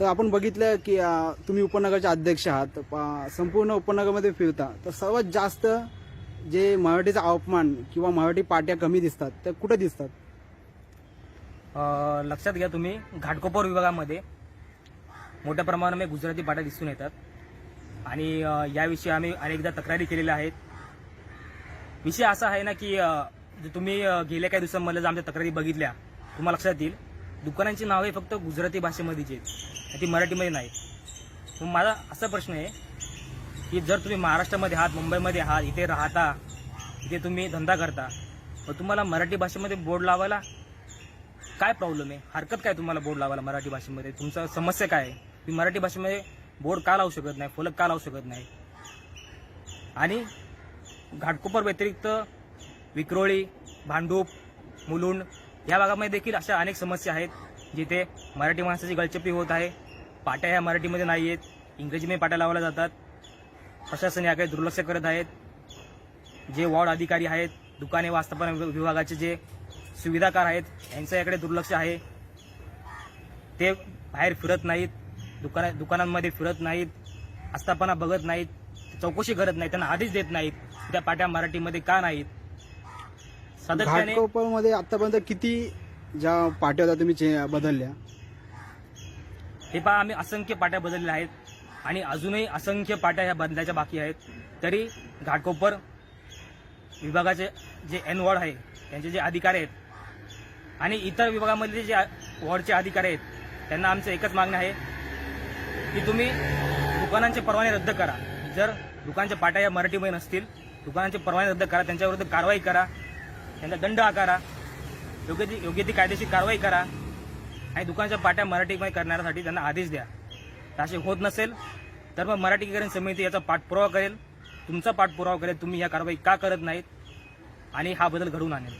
तर आपण बघितलं की तुम्ही उपनगरचे अध्यक्ष आहात. प संपूर्ण उपनगरमध्ये फिरता. तर सर्वात जास्त जे मराठीचा अपमान किंवा मराठी पाट्या कमी दिसतात त्या कुठे दिसतात? अ, लक्षात घ्या तुम्ही घाटकोपर विभागामध्ये मोठ्या प्रमाणामध्ये गुजराती पाट्या दिसून येतात. आणि अ, याविषयी आम्ही अनेकदा तक्रारी केलेल्या आहेत. विषय असा आहे ना की अ, जे तुम्ही अ, गेल्या काही दिवसांमधल्या जर आमच्या तक्रारी बघितल्या तुम्हाला लक्षात येईल. दुकानांची नावे फक्त गुजराती भाषेमध्येच आहेत. ती मराठीमध्ये नाही. मग माझा असा प्रश्न आहे की जर तुम्ही महाराष्ट्रामध्ये आहात मुंबईमध्ये आहात इथे राहता इथे तुम्ही धंदा करता व तुम्हाला मराठी भाषेमध्ये बोर्ड लावायला काय प्रॉब्लेम आहे? हरकत काय तुम्हाला बोर्ड लावायला मराठी भाषेमध्ये? तुमचा समस्या काय आहे? तुम्ही मराठी भाषेमध्ये बोर्ड का लावू शकत नाही? फलक का लावू शकत नाही? आणि घाटकोपर व्यतिरिक्त विक्रोळी भांडूप मुलुंड या भागामध्ये देखील अशा अनेक समस्या आहेत जिथे मराठी माणसाची गळचपी होत आहे. पाट्या ह्या मराठीमध्ये नाही आहेत इंग्रजीमध्ये पाट्या लावल्या जातात. प्रशासन याकडे दुर्लक्ष करत आहेत. जे वॉर्ड अधिकारी आहेत दुकाने वास्तपना विभागाचे जे सुविधाकार आहेत यांचं याकडे दुर्लक्ष आहे. ते बाहेर फिरत नाहीत. दुकाना दुकानांमध्ये फिरत नाहीत. आस्थापना बघत नाहीत. चौकशी करत नाहीत. त्यांना आधीच देत नाहीत. त्या पाट्या मराठीमध्ये का नाहीत? सातत्याने घाटकोपरमध्ये आतापर्यंत किती ज्या पाट्या होत्या तुम्ही चे- बदलल्या? हे पहा आम्ही असंख्य पाट्या बदलल्या आहेत आणि अजूनही असंख्य पाट्या ह्या बदलायच्या बाकी आहेत. तरी घाटकोपर विभागाचे जे एन वॉर्ड आहे त्यांचे जे अधिकारी आहेत आणि इतर विभागामधले जे वॉर्डचे अधिकारी आहेत त्यांना आमचं एकच मागणं आहे की तुम्ही दुकानांचे परवाने रद्द करा. जर दुकानच्या पाट्या या मराठीमध्ये नसतील दुकानांचे परवाने रद्द करा त्यांच्याविरुद्ध कारवाई करा. त्यांचा दंड आकारा. योग्य ती योग्य ती कायदेशीर कारवाई करा. आणि दुकानच्या पाट्या मराठीमध्ये करण्यासाठी त्यांना आदेश द्या. असे होत नसेल तर मग मराठीकरण समिती याचा पाठपुरावा करेल. तुमचा पाठपुरावा करेल तुम्ही या कारवाई का करत नाहीत? आणि हा बदल घडवून आणेल.